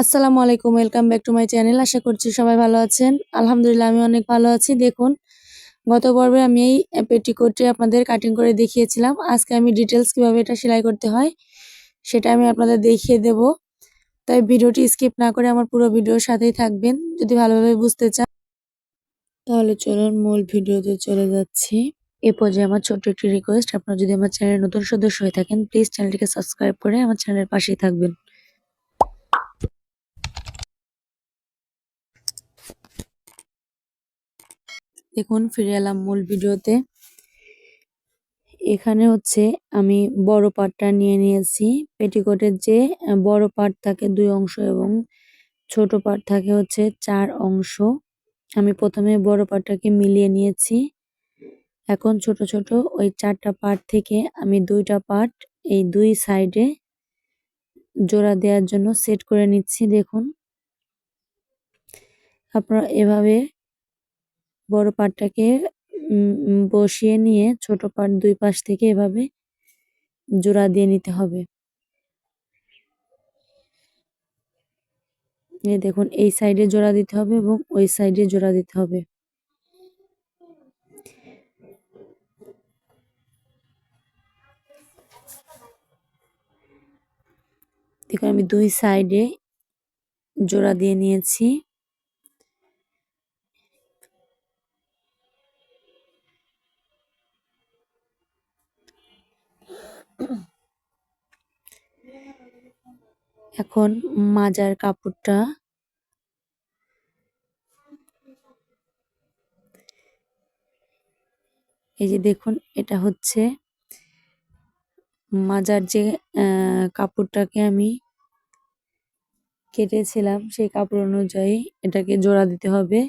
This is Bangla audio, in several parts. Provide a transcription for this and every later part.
আসসালামু আলাইকুম welcome back to my channel আশা করছি সবাই ভালো আছেন। আলহামদুলিল্লাহ, আমি অনেক ভালো আছি। দেখুন, গত পর্বে আমি এই পেটিকোটটি আপনাদের কাটিং করে দেখিয়েছিলাম। আজকে আমি ডিটেলস কীভাবে এটা সেলাই করতে হয়, সেটা আমি আপনাদের দেখিয়ে দেব। তাই ভিডিওটি স্কিপ না করে আমার পুরো ভিডিওর সাথেই থাকবেন। যদি ভালোভাবে বুঝতে চান, তাহলে চলুন মূল ভিডিওতে চলে যাচ্ছি। এ পর্যায়ে আমার ছোট্ট একটি রিকোয়েস্ট আপনারা যদি আমার চ্যানেলের নতুন সদস্য হয়ে থাকেন প্লিজ চ্যানেলটিকে সাবস্ক্রাইব করে আমার চ্যানেলের পাশেই থাকবেন। দেখুন, ফিরে এলাম মূল ভিডিওতে। এখানে হচ্ছে আমি বড় পাটটা নিয়ে নিয়েছি। পেটিকোটের যে বড় পাট থাকে দুই অংশ এবং ছোট পাট থাকে হচ্ছে চার অংশ। আমি প্রথমে বড় পাটটাকে মিলিয়ে নিয়েছি। এখন ছোট ছোট ওই চারটা পার্ট থেকে আমি দুইটা পাট এই দুই সাইডে জোড়া দেওয়ার জন্য সেট করে নিচ্ছি। দেখুন, আপনারা এভাবে বড় পাটটাকে, উম বসিয়ে নিয়ে ছোট পাট দুই পাশ থেকে এভাবে জোড়া দিয়ে নিতে হবে। এই দেখুন, এই সাইডে জোড়া দিতে হবে এবং ওই সাইডে জোড়া দিতে হবে। দেখুন, আমি দুই সাইডে জোড়া দিয়ে নিয়েছি। এখন মাজার কাপড়টা এই যে দেখুন, এটা হচ্ছে মাজার যে কাপড়টাকে আমি কেটেছিলাম, সেই কাপড় অনুযায়ী এটাকে জোড়া দিতে হবে।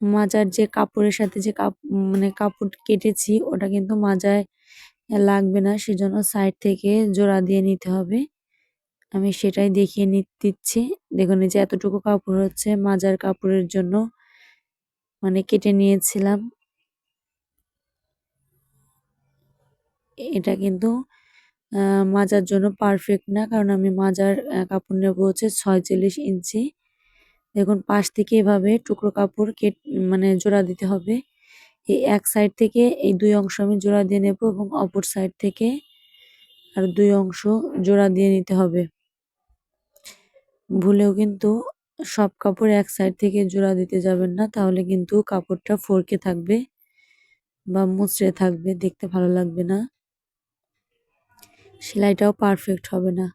মাজার যে কাপড়ের সাথে যে কাপ মানে কাপড় কেটেছি, ওটা কিন্তু মাজায় লাগবে না, সেজন্য সাইড থেকে জোড়া দিয়ে নিতে হবে। আমি সেটাই দেখিয়ে দিচ্ছি। দেখুন, এই যে এতটুকু কাপড় হচ্ছে মাজার কাপড়ের জন্য। মানে কেটে নিয়েছিলাম। এটা কিন্তু মাজার জন্য পারফেক্ট না, কারণ আমি মাজার কাপড় নেব হচ্ছে ছয়চল্লিশ ইঞ্চি। দেখুন, পাশ থেকে এভাবে টুকরো কাপড় কেট মানে জোড়া দিতে হবে। এই এক সাইড থেকে এই দুই অংশ আমি জোড়া দিয়ে নেব এবং অপর সাইড থেকে আর দুই অংশ জোড়া দিয়ে নিতে হবে। ভুলেও কিন্তু সব কাপড় এক সাইড থেকে জোড়া দিতে যাবেন না, তাহলে কিন্তু কাপড়টা ফরকে থাকবে বা মুচড়ে থাকবে, দেখতে ভালো লাগবে না। সেলাইটাও পারফেক্ট হবে না।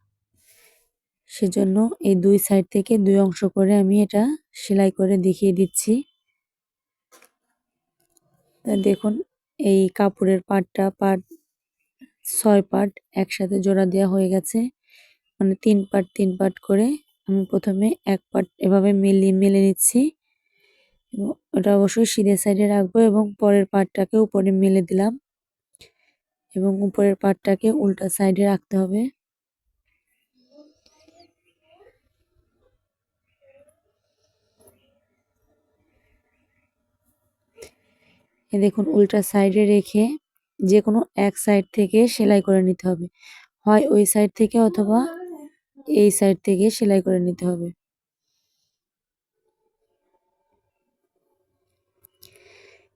সেজন্য এই দুই সাইড থেকে দুই অংশ করে আমি এটা সেলাই করে দেখিয়ে দিচ্ছি। দেখুন, এই কাপড়ের পাটটা পাট ছয় পাট একসাথে জোড়া দেওয়া হয়ে গেছে। মানে তিন পাট তিন পাট করে আমি প্রথমে এক পাট এভাবে মিলিয়ে মেলে নিচ্ছি। এবং ওটা অবশ্যই সিধে সাইডে রাখব এবং পরের পাটটাকে উপরে মেলে দিলাম। এবং উপরের পাটটাকে উল্টা সাইডে রাখতে হবে। দেখুন, উল্টা সাইডে রেখে যে কোনো এক সাইড থেকে সেলাই করে নিতে হবে। হয় ওই সাইড থেকে অথবা এই সাইড থেকে সেলাই করে নিতে হবে।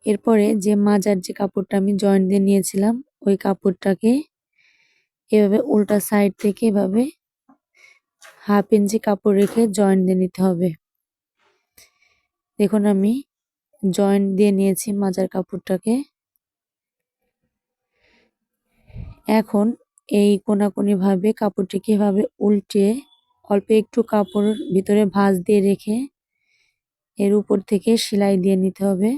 এরপরে যে মাজার যে কাপড়টা আমি জয়েন্ট দিয়ে নিয়েছিলাম, ওই কাপড়টাকে এভাবে উল্টা সাইড থেকে এভাবে হাফ ইঞ্চি কাপড় রেখে জয়েন্ট দিয়ে নিতে হবে। দেখুন আমি জয়েন্ট দিয়ে নিয়েছি মাজার কাপড়টাকে। এখন এই কোনাকুনি ভাবে কাপড়টিকে এভাবে উল্টে অল্প একটু কাপড় ভিতরে ভাঁজ দিয়ে রেখে এর উপর থেকে সেলাই দিয়ে নিতে হবে।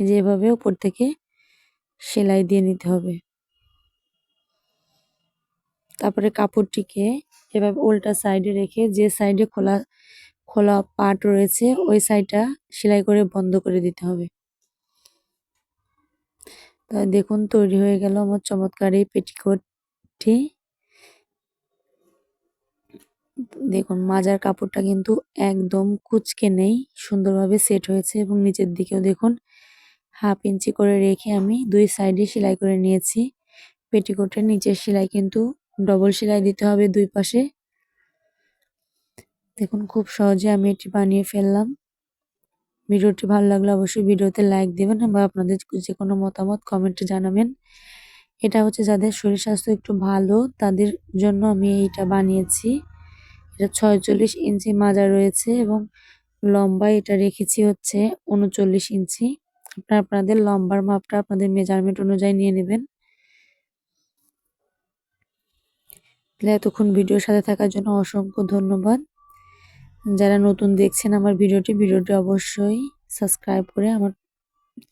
যেভাবে উপর থেকে সেলাই দিয়ে নিতে হবে। তারপরে কাপড়টিকে এভাবে উল্টা সাইডে রেখে যে সাইডে খোলা খোলা পাট রয়েছে, ওই সাইডটা সেলাই করে বন্ধ করে দিতে হবে। তা দেখুন, তৈরি হয়ে গেল আমার চমৎকার এই পেটিকোটটি। দেখুন, মাজার কাপড়টা কিন্তু একদম কুচকে নেই, সুন্দরভাবে সেট হয়েছে এবং নিচের দিকেও দেখুন, হাফ ইঞ্চি করে রেখে আমি দুই সাইডে সেলাই করে নিয়েছি। পেটিকোটের নিচের সেলাই কিন্তু ডবল সেলাই দিতে হবে দুই পাশে। দেখুন, খুব সহজে আমি এটি বানিয়ে ফেললাম। ভিডিওটি ভালো লাগলে অবশ্যই ভিডিওতে লাইক দেবেন বা আপনাদের যে কোনো মতামত কমেন্টে জানাবেন। এটা হচ্ছে যাদের শরীর স্বাস্থ্য একটু ভালো, তাদের জন্য আমি এইটা বানিয়েছি। এটা ছয়চল্লিশ ইঞ্চি মাজা রয়েছে এবং লম্বা এটা রেখেছি হচ্ছে উনচল্লিশ ইঞ্চি। আপনারা আপনাদের লম্বার মাপটা আপনাদের মেজারমেন্ট অনুযায়ী নিয়ে নেবেন। এতক্ষণ ভিডিওর সাথে থাকার জন্য অসংখ্য ধন্যবাদ। যারা নতুন দেখছেন আমার ভিডিওটি ভিডিওটি অবশ্যই সাবস্ক্রাইব করে আমার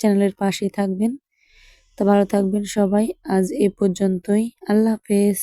চ্যানেলের পাশেই থাকবেন। তো ভালো থাকবেন সবাই। আজ এ পর্যন্তই। আল্লাহ হাফেজ।